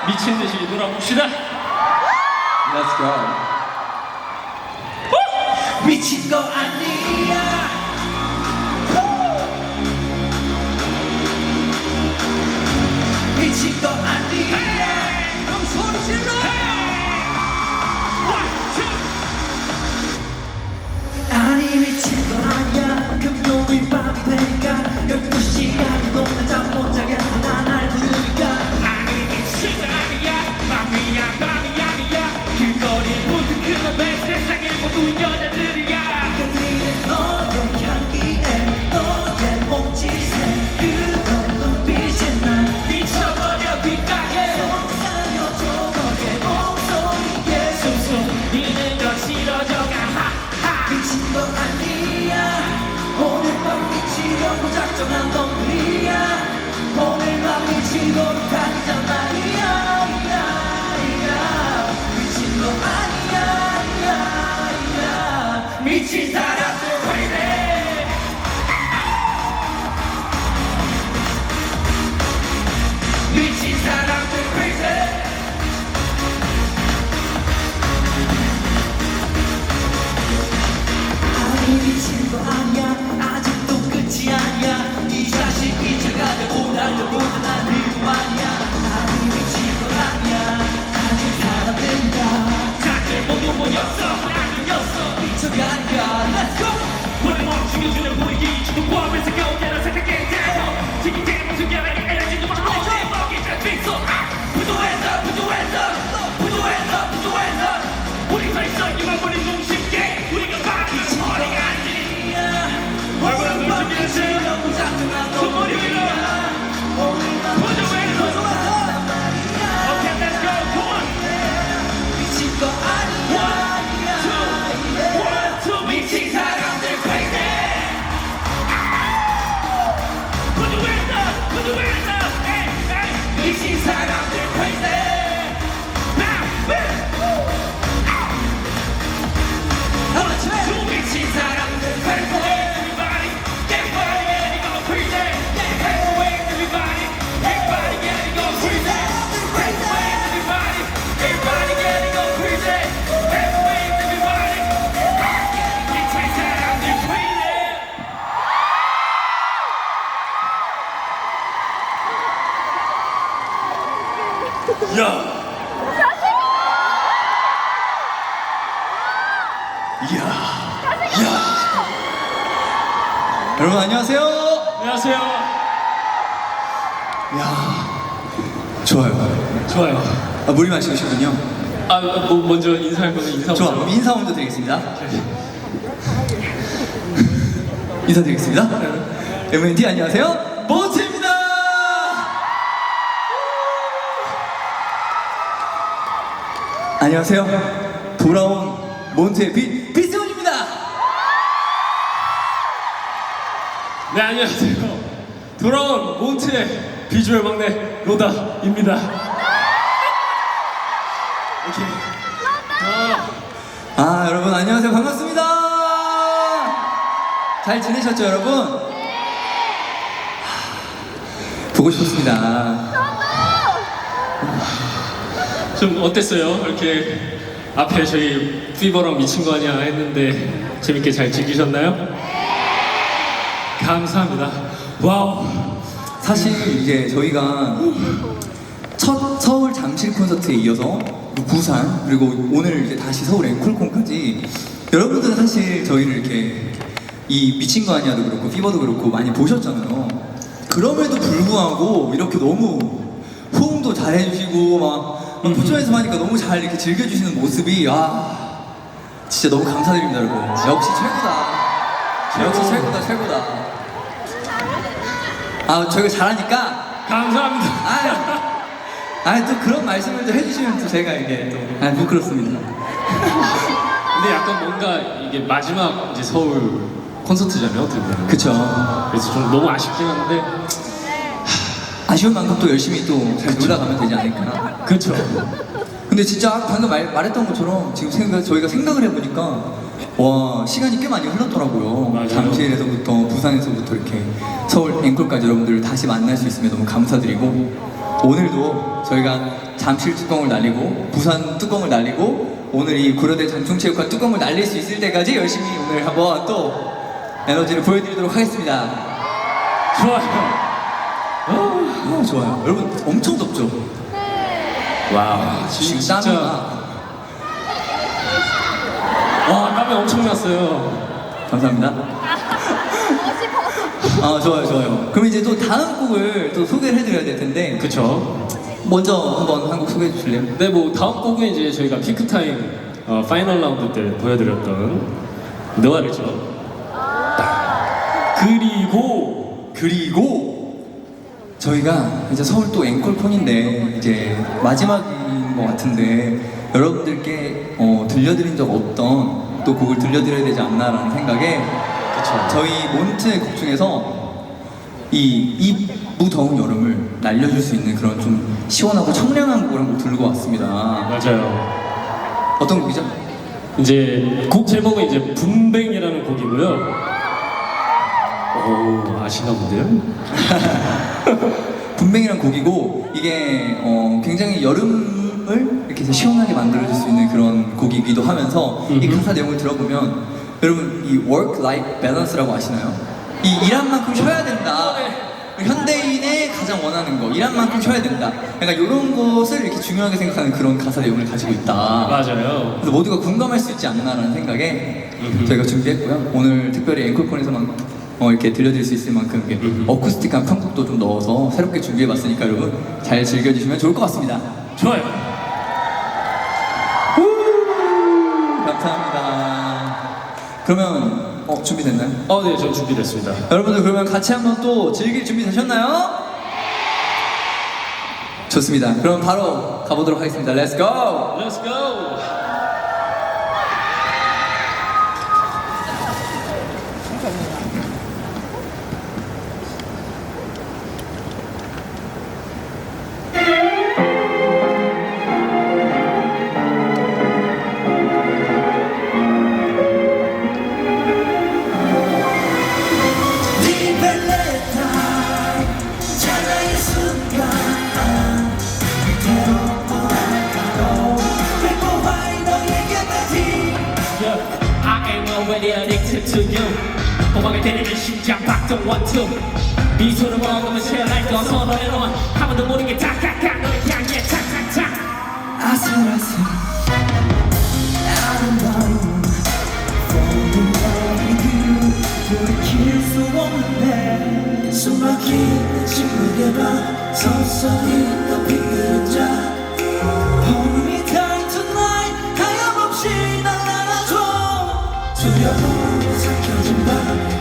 자, 미친 듯이 놀아봅시다. Let's go. 미친 거 아니야. 미친 거 아니야. 그럼 소리 질러 아니 미친 거 아니야. 금요일 밤이 되니까 12시간 동안 아, 물이 마시고시군요. 아, 뭐 먼저 인사할 거면 인사 좋아. 먼저. 그럼 인사 먼저 드리겠습니다. 인사드리겠습니다. MNT 안녕하세요. 모트입니다. 안녕하세요. 돌아온 몬트의 빛 빛세훈입니다. 네, 안녕하세요. 돌아온 몬트의 비주얼 막내 로다입니다. 안녕하세요 반갑습니다. 잘 지내셨죠 여러분? 보고 싶었습니다. 좀 어땠어요? 이렇게 앞에 저희 피버랑 미친 거 아니야 했는데 재밌게 잘 즐기셨나요? 감사합니다. 와우. 사실 이제 저희가 17 콘서트에 이어서 그 부산 그리고 오늘 이제 다시 서울 앵콜콘까지 여러분들은 사실 저희를 이렇게 이 미친 거 아니야도 그렇고 피버도 그렇고 많이 보셨잖아요. 그럼에도 불구하고 이렇게 너무 호응도 잘 해주시고 막, 막 포천에서 하니까 너무 잘 이렇게 즐겨주시는 모습이 아 진짜 너무 감사드립니다 여러분. 역시 최고다. 역시 최고다 최고다. 아 저희가 잘하니까 감사합니다. 아유. 아, 또 그런 말씀을 또 해주시면 또 제가 이게 또, 아, 부끄럽습니다. 근데 약간 뭔가 이게 마지막 이제 서울 콘서트잖아요, 어떻게 보면. 그쵸. 그래서 좀 너무 아쉽긴 한데. 아쉬운 만큼 또 열심히 또 잘 놀다 가면 되지 않을까. 그렇죠. 근데 진짜 방금 말, 말했던 것처럼 지금 생각, 저희가 생각을 해보니까 와, 시간이 꽤 많이 흘렀더라고요. 맞아요. 잠실에서부터 부산에서부터 이렇게 서울 앵콜까지 여러분들 다시 만날 수 있으면 너무 감사드리고 오늘도 저희가 잠실 뚜껑을 날리고 부산 뚜껑을 날리고 오늘 이 고려대 전통체육관 뚜껑을 날릴 수 있을 때까지 열심히 오늘 한번 또 에너지를 보여드리도록 하겠습니다. 좋아요. 아, 좋아요. 여러분 엄청 덥죠? 와, 지금 진짜. 땀이 와, 땀이 엄청 났어요. 감사합니다. 아 좋아요 좋아요. 그럼 이제 또 다음 곡을 또 소개를 해드려야 될 텐데 그쵸. 먼저 한번 한곡 소개해 주실래요? 네, 뭐 다음 곡은 이제 저희가 피크타임 어, 파이널 라운드 때 보여드렸던 느와르죠. 그리고 그리고 저희가 이제 서울 또 앵콜콘인데 이제 마지막인 것 같은데 여러분들께 어, 들려드린 적 없던 또 곡을 들려드려야 되지 않나라는 생각에. 저희 몬트의 곡 중에서 이, 이 무더운 여름을 날려줄 수 있는 그런 좀 시원하고 청량한 곡을 한곡 들고 왔습니다. 맞아요. 어떤 곡이죠? 이제 곡 제목은 이제 분뱅이라는 곡이고요. 오 아시나 본데요? 분뱅이란 곡이고 이게 어, 굉장히 여름을 이렇게 이제 시원하게 만들어줄 수 있는 그런 곡이기도 하면서 이. 가사 내용을 들어보면 여러분 이 work-life balance라고 아시나요? 이 일한 만큼 쉬어야 된다. 현대인의 가장 원하는 거 일한 만큼 쉬어야 된다. 약간 이런 것을 이렇게 중요하게 생각하는 그런 가사 내용을 가지고 있다. 맞아요. 그래서 모두가 공감할 수 있지 않나라는 생각에 음흠. 저희가 준비했고요. 오늘 특별히 앵콜콘에서만 어, 이렇게 들려드릴 수 있을 만큼 이렇게. 어쿠스틱한 편곡도 좀 넣어서 새롭게 준비해봤으니까 여러분 잘 즐겨주시면 좋을 것 같습니다. 좋아요. 그러면 어, 준비됐나요? 어, 네, 저 준비됐습니다. 여러분들 그러면 같이 한번 또 즐길 준비 되셨나요? 좋습니다. 그럼 바로 가보도록 하겠습니다. Let's go! Let's go. 두려움에 삭혀진 밤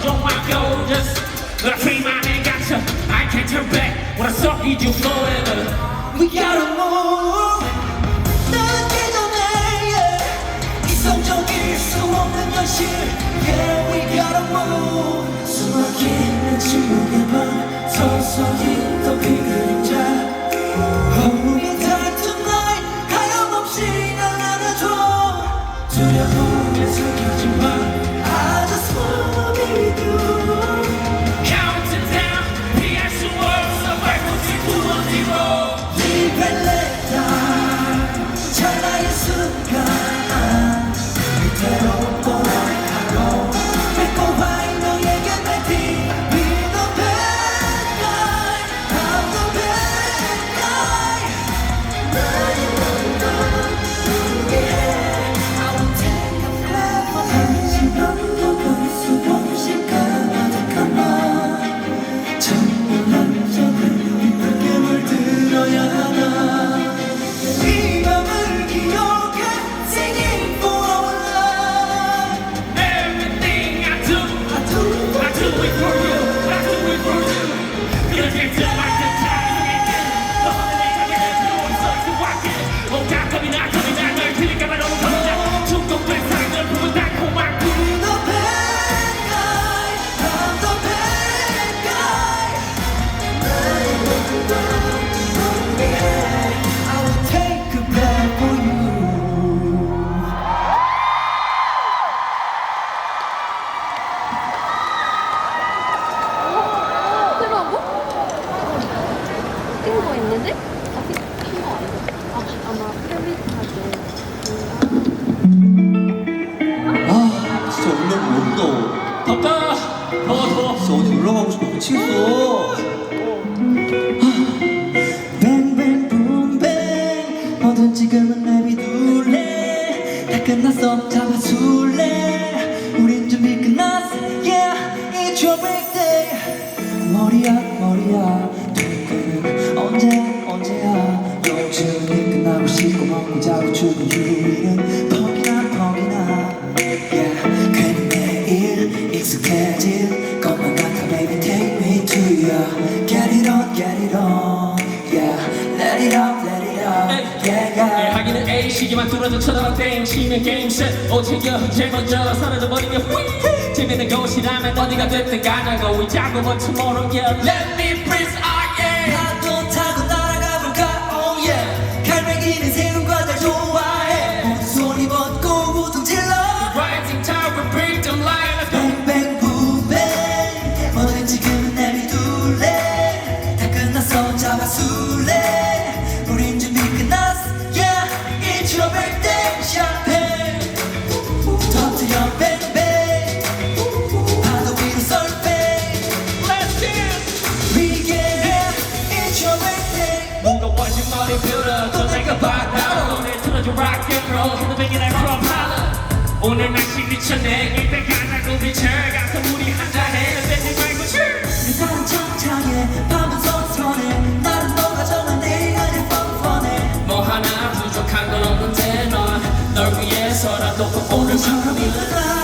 좀 아껴. Just my hand, gotcha. I can't turn back when I saw you forever. We gotta move 늦기 전에 yeah. 이성적일 수 없는 현실 Yeah we gotta move 숨막히는 침묵의 밤 서서히 킨거 아니야? 아, 아마. 아 진짜 올라가 너무 무더워 덥다 더워 더워 진짜 어디 놀러 가고 싶어 미치겠어 Yeah 하기는 A 시기만 뚫어져 쳐다봐 땡 치면 게임 셋. 오직여 제일 먼저 사라져버리면 휘 재밌는 곳이라면 어디가 됐든 가자고. talk about tomorrow yeah Let me breathe 핸드백이나 그럼 하나 오늘 날씨 미쳤네. 일단 가자고 비쳐. 가서 우리 한잔해. 뺏지 말고 cheers 사랑 청창에 밤은 선선해 나는 너가 정말 내일 아닐 뻔뻔해. 뭐 하나 부족한 건 없는데 넌널 위해서라도 꼭 오늘 오늘처럼 일어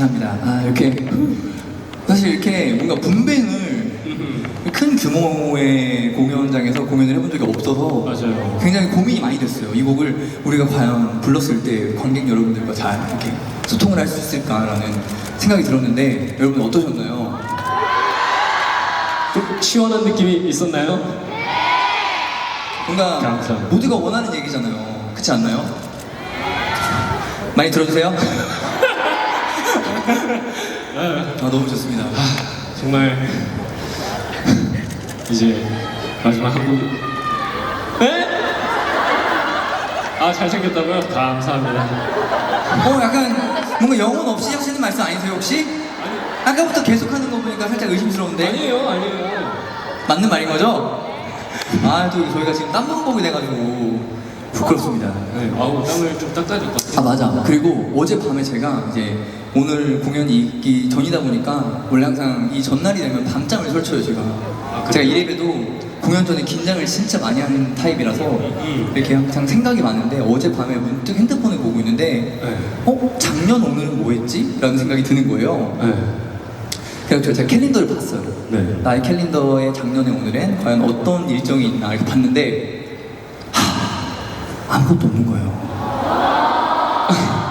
감사합니다. 아 이렇게 사실 이렇게 뭔가 분뱅을 큰 규모의 공연장에서 공연을 해본 적이 없어서 맞아요. 굉장히 고민이 많이 됐어요. 이 곡을 우리가 과연 불렀을 때 관객 여러분들과 잘 이렇게 소통을 할 수 있을까라는 생각이 들었는데 여러분 어떠셨나요? 좀 시원한 느낌이 있었나요? 뭔가 감사합니다. 모두가 원하는 얘기잖아요. 그렇지 않나요? 많이 들어주세요. 아 너무 좋습니다. 정말 이제 마지막 한 곡. 네? 아 잘생겼다고요? 감사합니다. 어 약간 뭔가 영혼 없이 하시는 말씀 아니세요 혹시? 아까부터 계속 하는 거 보니까 살짝 의심스러운데 아니에요, 아니에요. 맞는 말인 거죠? 아 또 저희가 지금 땀방복이 돼가지고 부끄럽습니다. 네, 아우 땀을 좀 닦아야 될것 같아요. 아 맞아. 그리고 어제 밤에 제가 이제 오늘 공연이 있기 전이다 보니까 원래 항상 이 전날이 되면 밤잠을 설쳐요 제가. 제가 이래봬도 공연 전에 긴장을 진짜 많이 하는 타입이라서 이렇게 항상 생각이 많은데 어제 밤에 문득 핸드폰을 보고 있는데 네. 어 작년 오늘은 뭐 했지? 라는 생각이 드는 거예요. 네. 그래서 제가 캘린더를 봤어요. 네. 나의 캘린더에 작년에 오늘엔 과연 어떤 일정이 있나 이렇게 봤는데 하, 아무것도 없는 거예요.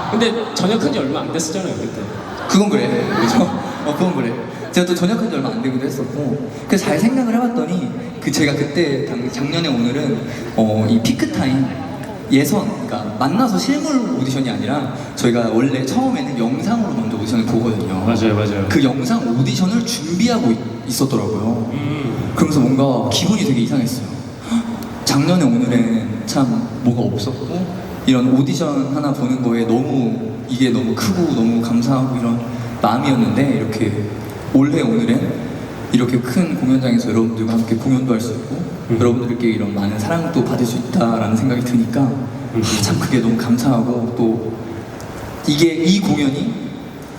근데 전역한 지 얼마 안 됐었잖아요, 그때. 그건 그래. 그죠? 어, 그건 그래. 제가 또 전역한 지 얼마 안 되기도 했었고 그래서 잘 생각을 해봤더니 그 제가 그때 당- 작년에 오늘은 어, 이 피크 타임 예선 그러니까 만나서 실물 오디션이 아니라 저희가 원래 처음에는 영상으로 먼저 오디션을 보거든요. 맞아요, 맞아요. 그 영상 오디션을 준비하고 있- 있었더라고요. 음. 그러면서 뭔가 기분이 되게 이상했어요. 헉, 작년에 오늘은 참 뭐가 없었고 이런 오디션 하나 보는 거에 너무 이게 너무 크고 너무 감사하고 이런 마음이었는데 이렇게 올해 오늘은 이렇게 큰 공연장에서 여러분들과 함께 공연도 할 수 있고 여러분들께 이런 많은 사랑도 받을 수 있다라는 생각이 드니까 아, 참 그게 너무 감사하고 또 이게 이 공연이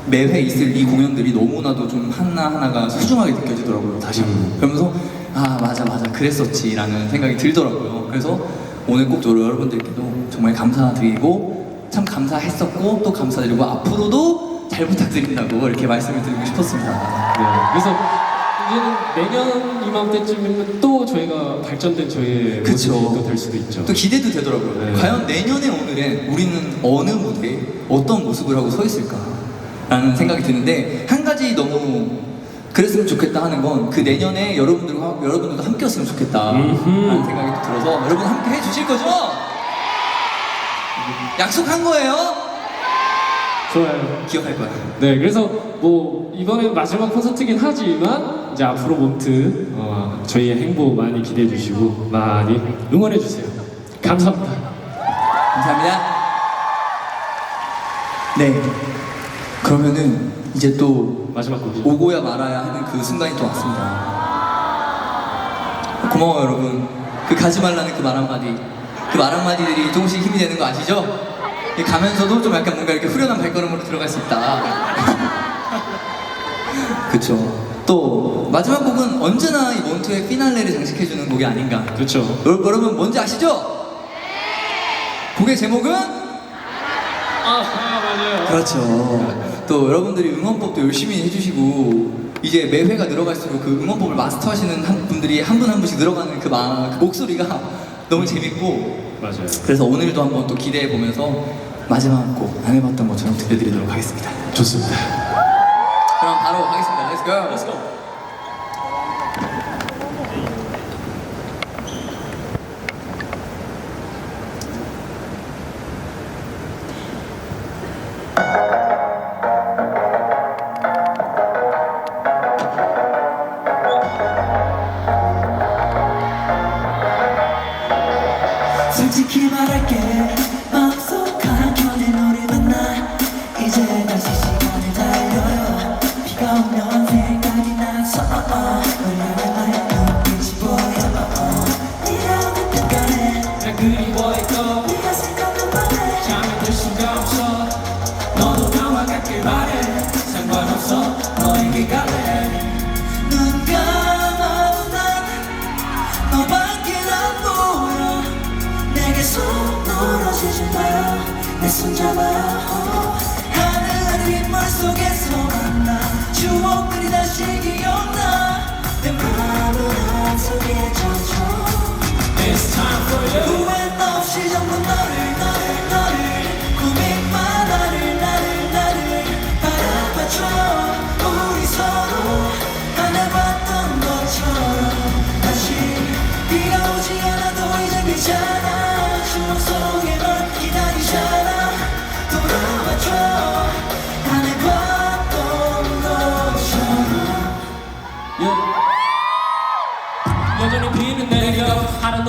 매회 있을 이 공연들이 너무나도 좀 하나하나가 소중하게 느껴지더라고요. 다시 음. 그러면서 아 맞아 맞아. 그랬었지 라는 생각이 들더라고요. 그래서 오늘 꼭 저를 여러분들께도 정말 감사드리고 참 감사했었고 또 감사드리고 앞으로도 잘 부탁드린다고 이렇게 말씀을 드리고 싶었습니다 네, 그래서 이제는 내년 이맘때쯤이면 또 저희가 발전된 저희의 그쵸. 모습이 또될 수도 있죠. 또 기대도 되더라고요 네. 과연 내년에 오늘은 우리는 어느 무대에 어떤 모습을 하고 서 있을까 라는 생각이 드는데 한 가지 너무 그랬으면 좋겠다 하는 건 그 내년에 여러분들과 여러분들도 함께였으면 좋겠다. 라는 생각이 또 들어서 여러분 함께 해주실 거죠? 약속한 거예요? 좋아요. 기억할 거야 네, 그래서 뭐 이번엔 마지막 콘서트긴 하지만 이제 앞으로 몬트 어, 저희의 행보 많이 기대해 주시고 많이 응원해 주세요. 감사합니다. 감사합니다. 네. 그러면은 이제 또 마지막 곡이 오고야 말아야 하는 그 순간이 또 왔습니다. 고마워요, 여러분. 그 가지 말라는 그 말 한마디. 그 말 한마디들이 조금씩 힘이 되는 거 아시죠? 이 가면서도 좀 약간 뭔가 이렇게 후련한 발걸음으로 들어갈 수 있다. 그쵸. 또, 마지막 곡은 언제나 이 몬트의 피날레를 장식해주는 곡이 아닌가. 그렇죠. 여- 여러분 뭔지 아시죠? 곡의 제목은? 아, 맞아요. 그렇죠. 또 여러분들이 응원법도 열심히 해주시고 이제 매 회가 늘어갈수록 그 응원법을 마스터하시는 한 분들이 한 분 한 분씩 늘어가는 그, 마, 그 목소리가 너무 재밌고 맞아요. 그래서 오늘도 한번 또 기대해 보면서 마지막 곡 안 해봤던 것처럼 들려드리도록 하겠습니다. 좋습니다. 그럼 바로 가겠습니다. Let's go. Let's go. 솔직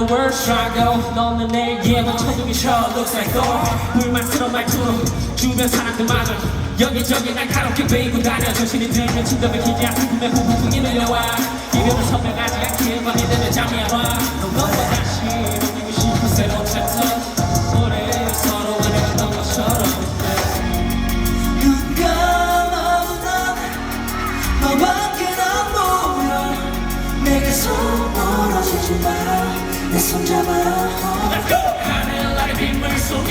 Where I go 너는 내게만 천둥이 쳐. Looks like Thor 불만스러운 말투로 주변 사람들마저 여기저기 날카롭게 베이고 다녀. 정신이 들면 맥히지 않고 꿈에 후폭풍이 밀려와. 이름을 선명하지 않게 밤이 되면 잠이 안와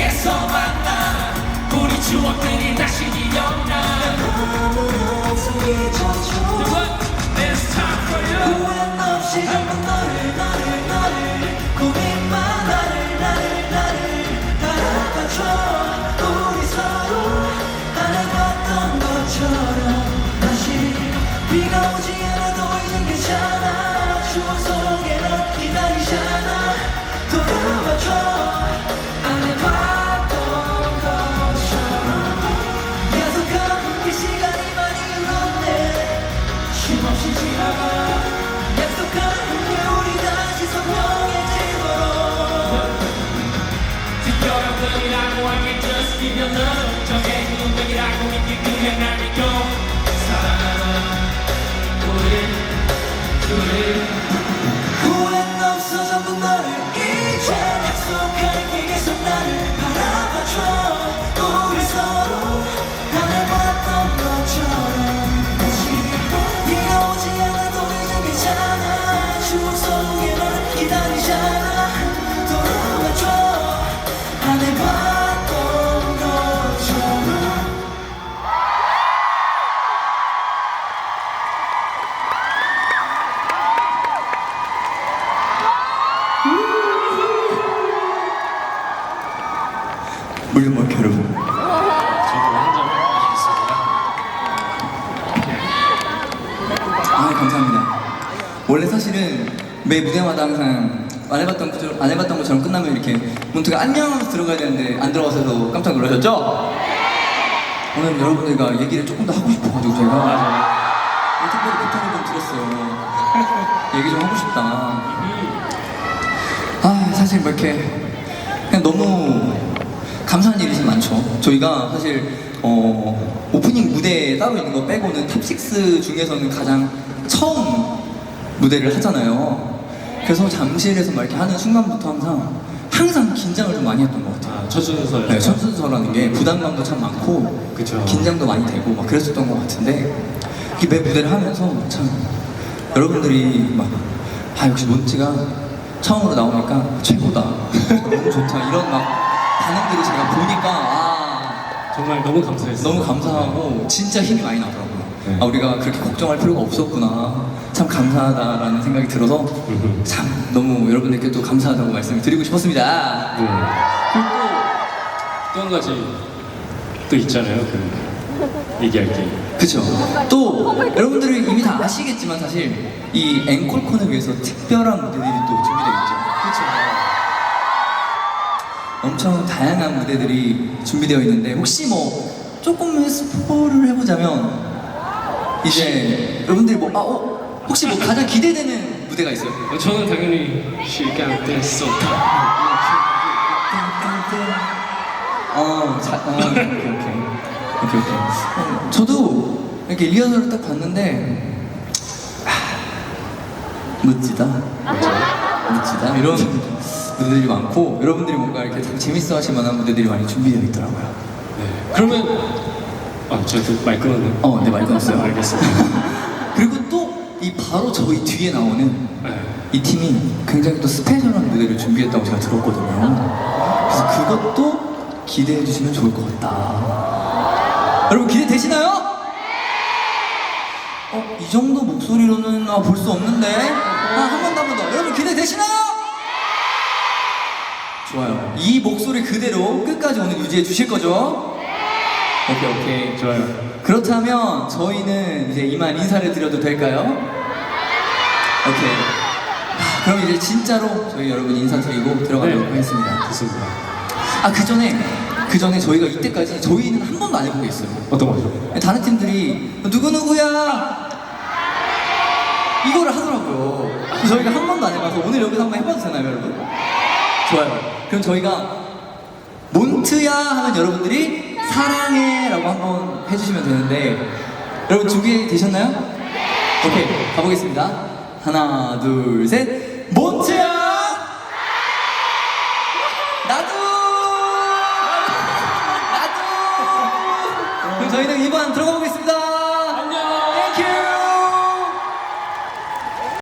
속에서 만나. 우리 추억들이 다시 매 무대마다 항상 안 해봤던 것처럼, 안 해봤던 것처럼 끝나면 이렇게 몬트가 안녕 하면서 들어가야 되는데 안 들어가서 깜짝 놀라셨죠? 오늘 여러분들과 얘기를 조금 더 하고 싶어가지고 제가 특별히 부탁을 좀 드렸어요. 얘기 좀 하고 싶다. 아 사실 뭐 이렇게 그냥 너무 감사한 일이 좀 많죠. 저희가 사실 어, 오프닝 무대에 따로 있는 거 빼고는 탑6 중에서는 가장 처음 무대를 하잖아요. 그래서 잠실에서 막 이렇게 하는 순간부터 항상 항상 긴장을 좀 많이 했던 것 같아요. 아, 첫 순서요. 네, 첫 순서라는 게 부담감도 참 많고 그쵸. 긴장도 많이 되고 막 그랬었던 것 같은데 이매 무대를 하면서 참 여러분들이 막 아 역시 몬티가 처음으로 나오니까 최고다 너무 좋다 이런 막 반응들을 제가 보니까 아 정말 너무 감사했어요. 너무 감사하고 진짜 힘이 많이 나더라고요 네. 아 우리가 그렇게 걱정할 필요가 없었구나 참 감사하다라는 생각이 들어서. 참 너무 여러분들께 또 감사하다고 말씀을 드리고 싶었습니다 네. 그리고 또한 가지 또 있잖아요. 그 얘기할 게. 그쵸. 또 여러분들이 이미 다 아시겠지만 사실 이 앵콜콘을 위해서 특별한 무대들이 또 준비되어 있죠. 그쵸. 엄청 다양한 무대들이 준비되어 있는데 혹시 뭐 조금 스포를 해보자면 이제 여러분들이 뭐 아, 어, 혹시 뭐 가장 기대되는 무대가 있어요? 저는 당연히 시간 됐어. 어, 자, 어, 오케이, 오케이. 오케이, 오케이. 어, 저도 이렇게 리허설을 딱 봤는데, 아, 멋지다. 멋지다. 이런 무대들이 많고, 여러분들이 뭔가 이렇게 재밌어 하실 만한 무대들이 많이 준비되어 있더라고요. 네. 그러면 아, 마이크 넣는. 어, 네, 마이크 없어요. 알겠습니다. 그리고 또 이 바로 저희 뒤에 나오는 네. 이 팀이 굉장히 또 스페셜한 무대를 준비했다고 제가 들었거든요. 그래서 그것도 기대해 주시면 좋을 것 같다. 여러분 기대되시나요? 어, 이 정도 목소리로는 아, 볼 수 없는데. 아, 한 번 더, 한 번 더. 여러분 기대되시나요? 좋아요. 이 목소리 그대로 끝까지 오늘 유지해 주실 거죠? 오케이, 오케이. 좋아요. 그렇다면 저희는 이제 이만 인사를 드려도 될까요? 오케이. 아, 그럼 이제 진짜로 저희 여러분 인사드리고 들어가도록 네. 하겠습니다. 좋습니다. 아, 그 전에, 그 전에 저희가 이때까지 저희는 한 번도 안 해본 게 있어요. 어떤 거죠? 다른 팀들이 누구 누구야! 이거를 하더라고요. 그래서 저희가 한 번도 안 해봐서 오늘 여기서 한번 해봐도 되나요, 여러분? 좋아요. 그럼 저희가 몬트야 하면 여러분들이 사랑해 라고 한번 해주시면 되는데 여러분 준비 되셨나요? 오케이, 가보겠습니다. 하나, 둘, 셋. 몬트야!